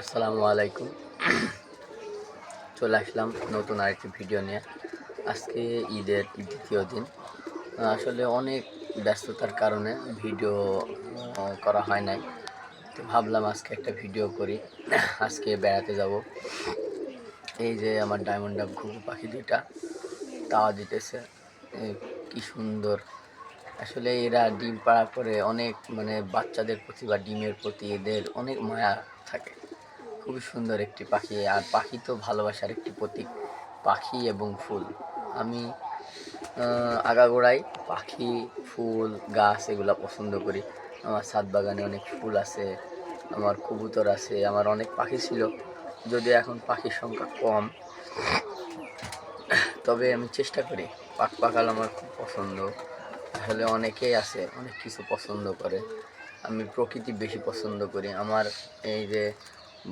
আসসালামু আলাইকুম। চলে আসলাম নতুন আরেকটি ভিডিও নিয়ে। আজকে ঈদের দ্বিতীয় দিন। আসলে অনেক ব্যস্ততার কারণে ভিডিও করা হয় নাই। তো ভাবলাম আজকে একটা ভিডিও করি। আজকে বেড়াতে যাব। এই যে আমার ডায়মন্ড ডাব ঘুঘু পাখি দুইটা তাওয়া দিতেছে। কি সুন্দর। আসলে এরা ডিম পাড়া করে অনেক মানে বাচ্চাদের প্রতি বা ডিমের প্রতি এদের অনেক মায়া থাকে। খুবই সুন্দর একটি পাখি, আর পাখি তো ভালোবাসার একটি প্রতীক, পাখি এবং ফুল। আমি আগাগোড়ায় পাখি, ফুল, গাছ এগুলা পছন্দ করি। আমার ছাদ বাগানে অনেক ফুল আছে, আমার কবুতর আছে, আমার অনেক পাখি ছিল। যদিও এখন পাখির সংখ্যা কম, তবে আমি চেষ্টা করি। পাক পাখাল আমার খুব পছন্দ। আসলে অনেকেই আছে, অনেক কিছু পছন্দ করে। আমি প্রকৃতি বেশি পছন্দ করি। আমার এই যে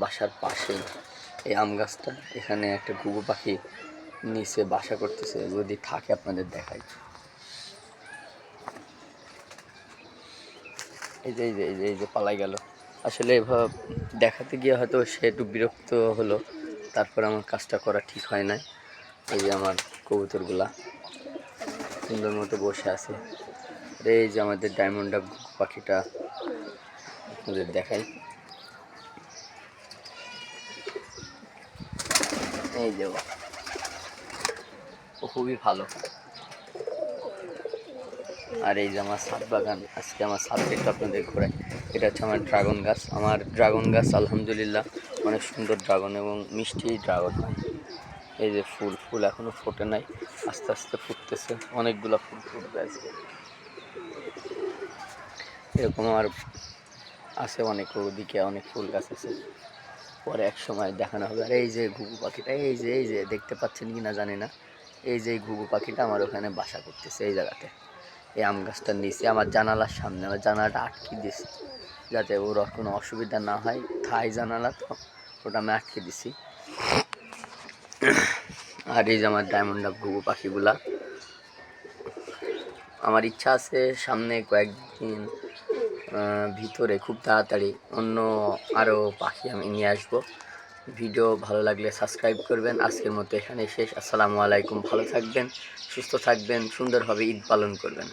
বাসার পাশেই এই আম গাছটা এখানে একটা ঘুঘু পাখি নিচে বাসা করতেছে, যদি থাকে আপনাদের দেখাই। এই যে এই যে এই যে এই যে পালাই গেল। আসলে এভাবে দেখাতে গিয়ে হয়তো সে একটু বিরক্ত হলো, তারপর আমার কাজটা করা ঠিক হয় নাই। এই যে আমার কবুতরগুলা সুন্দর মতো বসে আছে। এই যে আমাদের ডায়মন্ড পাখিটা আপনাদের দেখাই। এই যে ও। খুবই ভালো। আর এই যে আমার ছাদ বাগান, আজকে আমার থেকে আপনাদের ঘোরাই এটা হচ্ছে আমার ড্রাগন গাছ। আমার ড্রাগন গাছ, আলহামদুলিল্লাহ, অনেক সুন্দর ড্রাগন এবং মিষ্টি ড্রাগন হয়। এই যে ফুল ফুল এখনও ফোটে নাই। আস্তে আস্তে ফুটতেছে। অনেকগুলো ফুল ফুটবে আজকে। এরকম আমার আছে অনেক, ওদিকে অনেক ফুল গাছ আছে। পরে এক সময় দেখানো হবে। আর এই যে ঘুঘু পাখিটা, এই যে এই যে, দেখতে পাচ্ছেন কি না জানি না। এই যে ঘুঘু পাখিটা আমার ওখানে বাসা করতেছে এই জায়গাতে। এই আম গাছটার নিচে, আমার জানালার সামনে, আমার জানালাটা আটকে দিয়েছি। যাতে ওর কোনো অসুবিধা না হয়। থাই জানালা তো, ওটা আমি আটকে দিছি। আর এই যে আমার ডায়মন্ড ঘুঘু পাখিগুলা। আমার ইচ্ছা আছে সামনে কয়েকদিন ভিতরে খুব তাড়াতাড়ি অন্য আরও পাখি আমি নিয়ে আসব। ভিডিও ভালো লাগলে সাবস্ক্রাইব করবেন। আজকের মতো এখানে শেষ। আসসালামু আলাইকুম। ভালো থাকবেন, সুস্থ থাকবেন, সুন্দরভাবে ঈদ পালন করবেন।